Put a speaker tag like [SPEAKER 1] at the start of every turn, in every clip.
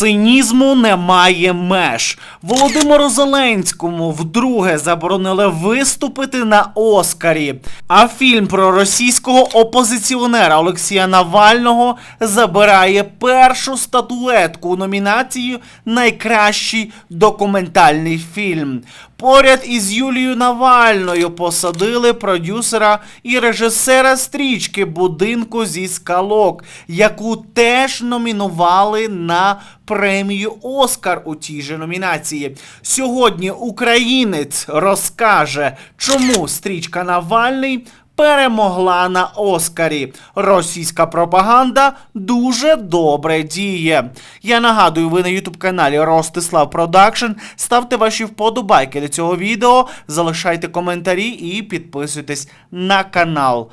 [SPEAKER 1] цинізму немає меж. Володимиру Зеленському вдруге заборонили виступити на Оскарі. А фільм про російського опозиціонера Олексія Навального забирає першу статуетку у номінації Найкращий документальний фільм. Поряд із Юлією Навальною посадили продюсера і режисера стрічки Будинку зі скалок, яку теж номінували на премію Оскар у тій же номінації. Сьогодні українець розкаже, чому стрічка Навальний перемогла на Оскарі. Російська пропаганда дуже добре діє. Я нагадую, ви на ютуб каналі Ростислав Продакшн. Ставте ваші вподобайки до цього відео, залишайте коментарі і підписуйтесь на канал.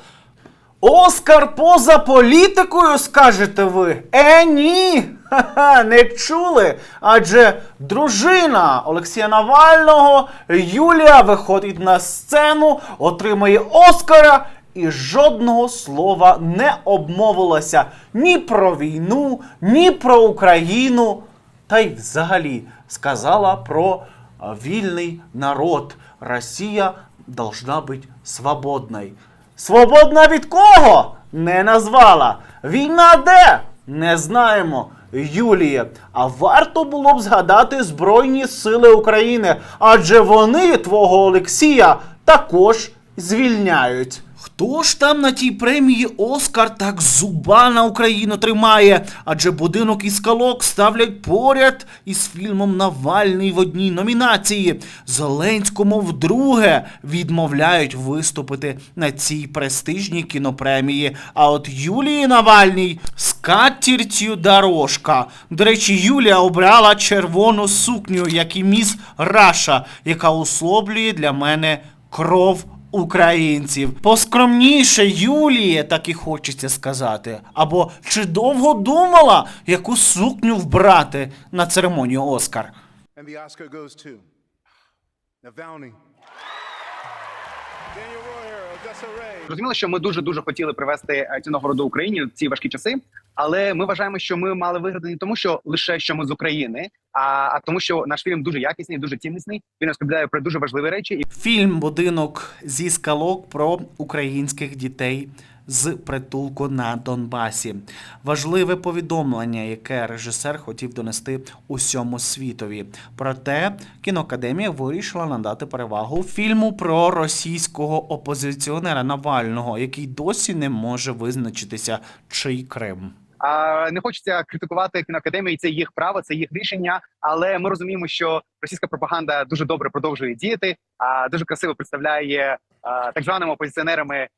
[SPEAKER 1] Оскар поза політикою, скажете ви? Е, ні! Ха-ха, не чули. Адже дружина Олексія Навального Юлія виходить на сцену, отримає Оскара і жодного слова не обмовилася ні про війну, ні про Україну. Та й взагалі сказала про вільний народ. Росія должна бути свободною. Свободна від кого? Не назвала. Війна де? Не знаємо. Юлія, а варто було б згадати Збройні Сили України, адже вони твого Олексія також звільняють. Хто ж там на тій премії Оскар так зуба на Україну тримає? Адже будинок і скалок ставлять поряд із фільмом Навальний в одній номінації. Зеленському вдруге відмовляють виступити на цій престижній кінопремії. А от Юлії Навальній з дорожка. До речі, Юлія обрала червону сукню, як і міс Раша, яка услоблює для мене кров українців. Поскромніше Юлії, так і хочеться сказати. Або чи довго думала, яку сукню вбрати на церемонію Оскар?
[SPEAKER 2] Oscar goes to. Daniel Royer,
[SPEAKER 3] Зрозуміло, що ми дуже дуже хотіли привести е, цю нагороду Україні в ці важкі часи, але ми вважаємо, що ми мали виграти не тому, що лише що ми з України, а, а тому, що наш фільм дуже якісний, дуже ціннісний. Він розповідає про дуже важливі речі, і
[SPEAKER 1] Фільм Будинок зі скалок про українських дітей з притулку на Донбасі. Важливе повідомлення, яке режисер хотів донести усьому світові. Проте кіноакадемія вирішила надати перевагу фільму про російського опозиціонера Навального, який досі не може визначитися, чий Крим.
[SPEAKER 3] а, не хочеться критикувати кіноакадемію. Це їх право, це їх рішення. Але ми розуміємо, що російська пропаганда дуже добре продовжує діяти, а дуже красиво представляє так званими опозиціонерами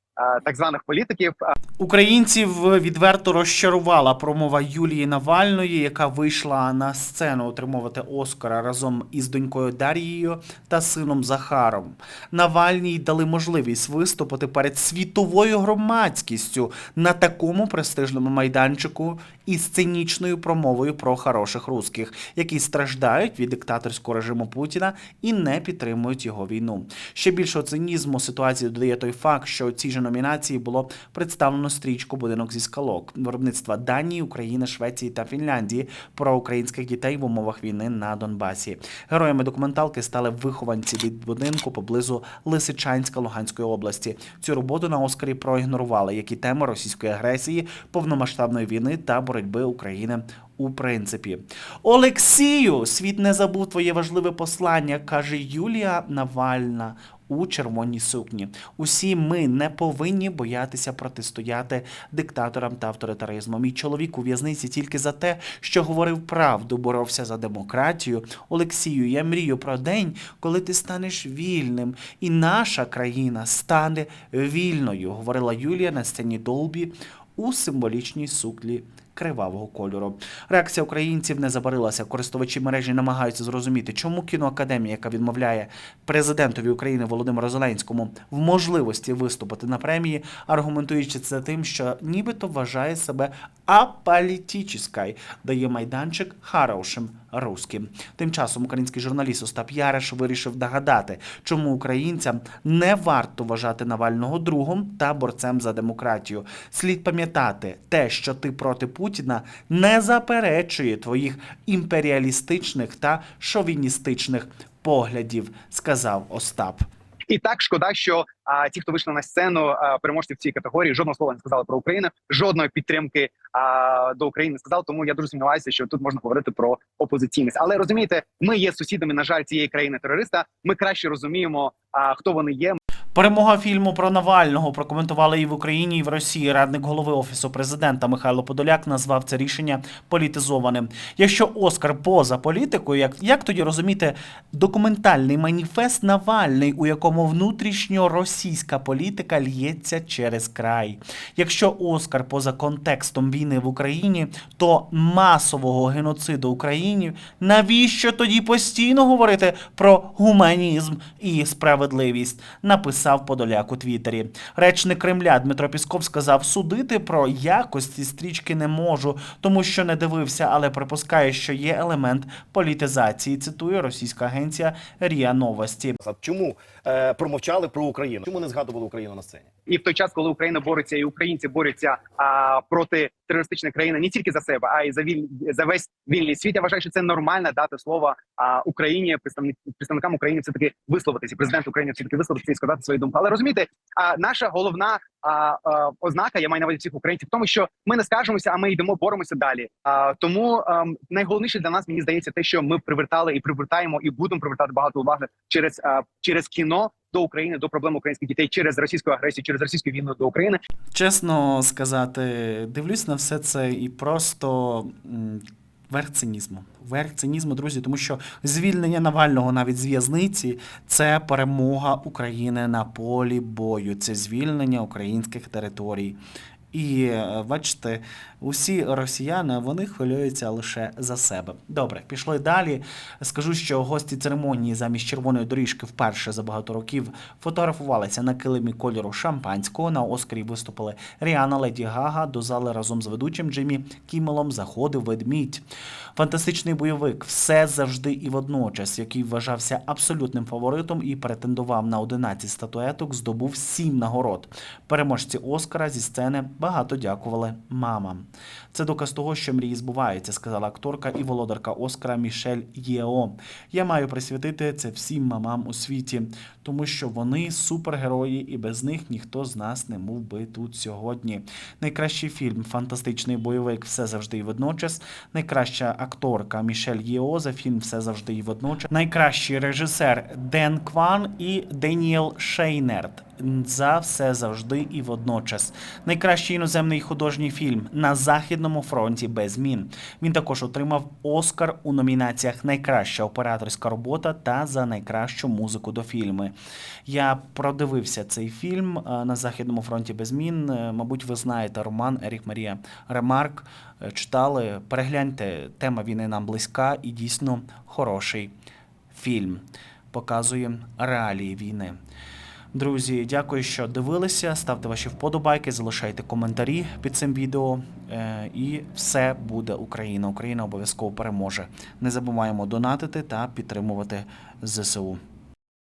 [SPEAKER 3] так званих політиків.
[SPEAKER 1] Українців відверто розчарувала промова Юлії Навальної, яка вийшла на сцену отримувати Оскара разом із донькою Дарією та сином Захаром. Навальній дали можливість виступити перед світовою громадськістю на такому престижному майданчику із цинічною промовою про хороших русських, які страждають від диктаторського режиму Путіна і не підтримують його війну. Ще більшого цинізму ситуації додає той факт, що у цій же номінації було представлено стрічку Будинок зі скалок виробництва Данії, України, Швеції та Фінляндії про українських дітей в умовах війни на Донбасі. Героями документалки стали вихованці від будинку поблизу Лисичанська Луганської області. Цю роботу на Оскарі проігнорували, як і теми російської агресії, повномасштабної війни та боротьби України у принципі. Олексію, світ не забув твоє важливе послання, каже Юлія Навальна у червоній сукні. Усі ми не повинні боятися протистояти диктаторам та авторитаризму. Мій чоловік у в'язниці тільки за те, що говорив правду, боровся за демократію. Олексію, я мрію про день, коли ти станеш вільним, і наша країна стане вільною, говорила Юлія на сцені Долбі у символічній суклі кривавого кольору. Реакція українців не забарилася. Користувачі мережі намагаються зрозуміти, чому кіноакадемія, яка відмовляє президентові України Володимиру Зеленському в можливості виступити на премії, аргументуючи це тим, що нібито вважає себе аполітичною, дає майданчик хорошим русським. Тим часом український журналіст Остап Яриш вирішив нагадати, чому українцям не варто вважати Навального другом та борцем за демократію. Слід пам'ятати те, що ти проти Путіна. Путіна не заперечує твоїх імперіалістичних та шовіністичних поглядів, сказав Остап.
[SPEAKER 3] І так шкода, що а, ті, хто вийшли на сцену, а, переможці в цій категорії, жодного слова не сказали про Україну, жодної підтримки а, до України не сказали. Тому я дуже сумніваюся, що тут можна говорити про опозиційність. Але розумієте, ми є сусідами, на жаль, цієї країни терориста. Ми краще розуміємо, а, хто вони є.
[SPEAKER 1] Перемога фільму про Навального прокоментували і в Україні, і в Росії. Радник голови офісу президента Михайло Подоляк назвав це рішення політизованим. Якщо Оскар поза політикою, як, як тоді розуміти документальний маніфест Навальний, у якому внутрішньо російська політика л'ється через край? Якщо Оскар поза контекстом війни в Україні, то масового геноциду України, навіщо тоді постійно говорити про гуманізм і справедливість? Написав Подоляк у Твіттері. Речник Кремля Дмитро Пісков сказав, судити про якості стрічки не можу, тому що не дивився, але припускає, що є елемент політизації. Цитує російська агенція Ріа Новості.
[SPEAKER 4] Чому е, промовчали про Україну? Чому не згадували Україну на сцені?
[SPEAKER 3] І в той час, коли Україна бореться, і українці борються а, проти терористичної країни не тільки за себе, а й за віль за весь вільний світ. Я вважаю, що це нормально дати слово а, Україні, представник представникам України, все таки висловитися. Президент України все таки висловитися і сказати свою думку. Але розумієте, а наша головна а, а, ознака, я маю на увазі всіх українців, в тому, що ми не скажемося, а ми йдемо, боремося далі. А, тому а, найголовніше для нас мені здається, те, що ми привертали і привертаємо, і будемо привертати багато уваги через а, через кіно до України, до проблем українських дітей через російську агресію, через російську війну до України.
[SPEAKER 1] Чесно сказати, дивлюсь на все це і просто. Верх цинізму. Верх цинізму, друзі, тому що звільнення Навального навіть з в'язниці це перемога України на полі бою, це звільнення українських територій. І е, бачите, усі росіяни вони хвилюються лише за себе. Добре, пішли далі. Скажу, що гості церемонії замість червоної доріжки вперше за багато років фотографувалися на килимі кольору шампанського. На Оскарі виступили Ріана Леді Гага. До зали разом з ведучим Джиммі Кімелом заходив ведмідь. Фантастичний бойовик все завжди і водночас, який вважався абсолютним фаворитом і претендував на 11 статуеток, здобув 7 нагород. Переможці Оскара зі сцени багато дякували мамам. Це доказ того, що мрії збуваються, сказала акторка і володарка Оскара Мішель Єо. Я маю присвятити це всім мамам у світі, тому що вони супергерої, і без них ніхто з нас не був би тут сьогодні. Найкращий фільм Фантастичний бойовик все завжди і водночас. Найкраща акторка Мішель Єо за фільм Все завжди і водночас. Найкращий режисер Ден Кван і Деніел Шейнерт за все завжди і водночас. Найкращий іноземний художній фільм на західному фронті без змін. Він також отримав Оскар у номінаціях Найкраща операторська робота та за найкращу музику до фільми. Я продивився цей фільм е, на західному фронті без змін. Е, Мабуть, ви знаєте роман Ерік Марія Ремарк. Е, Читали, перегляньте, тема війни нам близька і дійсно хороший фільм. Показує реалії війни. Друзі, дякую, що дивилися. Ставте ваші вподобайки, залишайте коментарі під цим відео. Е, І все буде Україна. Україна обов'язково переможе. Не забуваємо донатити та підтримувати ЗСУ.